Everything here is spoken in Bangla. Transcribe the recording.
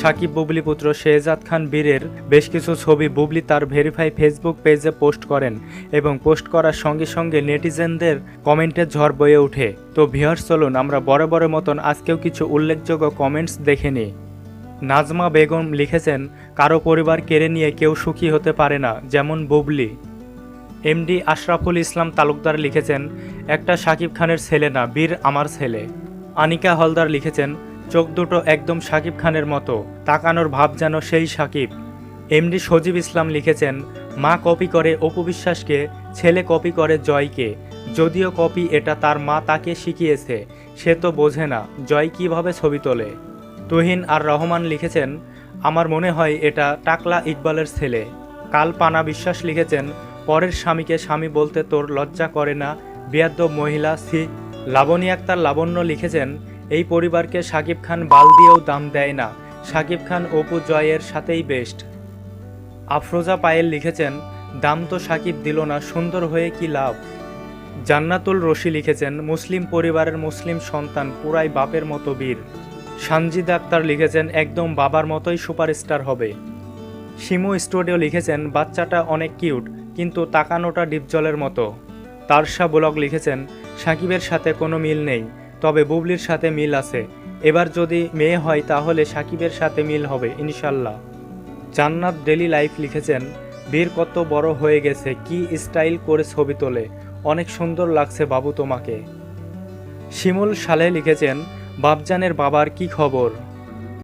সাকিব বুবলি পুত্র শেহজাদ খান বীরের বেশ কিছু ছবি বুবলি তার ভেরিফাই ফেসবুক পেজে পোস্ট করেন এবং পোস্ট করার সঙ্গে সঙ্গে নেটিজেনদের কমেন্টের ঝড় বয়ে ওঠে। তো ভিহার চলুন আমরা বরাবরের মতন আজকেও কিছু উল্লেখযোগ্য কমেন্টস দেখে নিই। নাজমা বেগম লিখেছেন, কারও পরিবার কেড়ে নিয়ে কেউ সুখী হতে পারে না, যেমন বুবলি। এমডি আশরাফুল ইসলাম তালুকদার লিখেছেন, একটা শাকিব খানের ছেলে না, বীর আমার ছেলে। আনিকা হলদার লিখেছেন চোখ দুটো একদম সাকিব খানের মতো, তাকানোর ভাব যেন সেই সাকিব। এমডি সজীব ইসলাম লিখেছেন, মা কপি করে অপু বিশ্বাসকে, ছেলে কপি করে জয়কে। যদিও কপি এটা তার মা তাকে শিখিয়েছে, সে তো বোঝে না, জয় কীভাবে ছবি তোলে। তুহিন আর রহমান লিখেছেন, আমার মনে হয় এটা টাকলা ইকবালের ছেলে। কাল পানা বিশ্বাস লিখেছেন, পরের স্বামীকে স্বামী বলতে তোর লজ্জা করে না, বেয়াদ্দ মহিলা সি। লাবণী আক্তার লাবণ্য লিখেছেন এই পরিবারকে সাকিব খান বাল দিয়েও দাম দেয় না। সাকিব খান অপু জয়ের সাথেই বেস্ট আফরোজা পায়েল লিখেছেন, দাম তো সাকিব দিল না, সুন্দর হয়ে কি লাভ? জান্নাতুল রশি লিখেছেন, মুসলিম পরিবারের মুসলিম সন্তান, পুরাই বাপের মতো বীর। সানজিদ আক্তার লিখেছেন, একদম বাবার মতোই সুপারস্টার হবে। শিমু স্টুডিও লিখেছেন, বাচ্চাটা অনেক কিউট কিন্তু তাকানোটা ডিপজলের মতো। তারশা ব্লগ লিখেছেন, সাকিবের সাথে কোনো মিল নেই। তবে বুবলির সাথে মিল আছে। এবার যদি মেয়ে হয় তাহলে সাকিবের সাথে মিল হবে ইনশাল্লাহ জান্নাত ডেলি লাইফ লিখেছেন, বীর কত বড় হয়ে গেছে, কি স্টাইল করে ছবি তোলে, অনেক সুন্দর লাগছে বাবু তোমাকে। শিমুল সালে লিখেছেন বাবজানের বাবার কি খবর?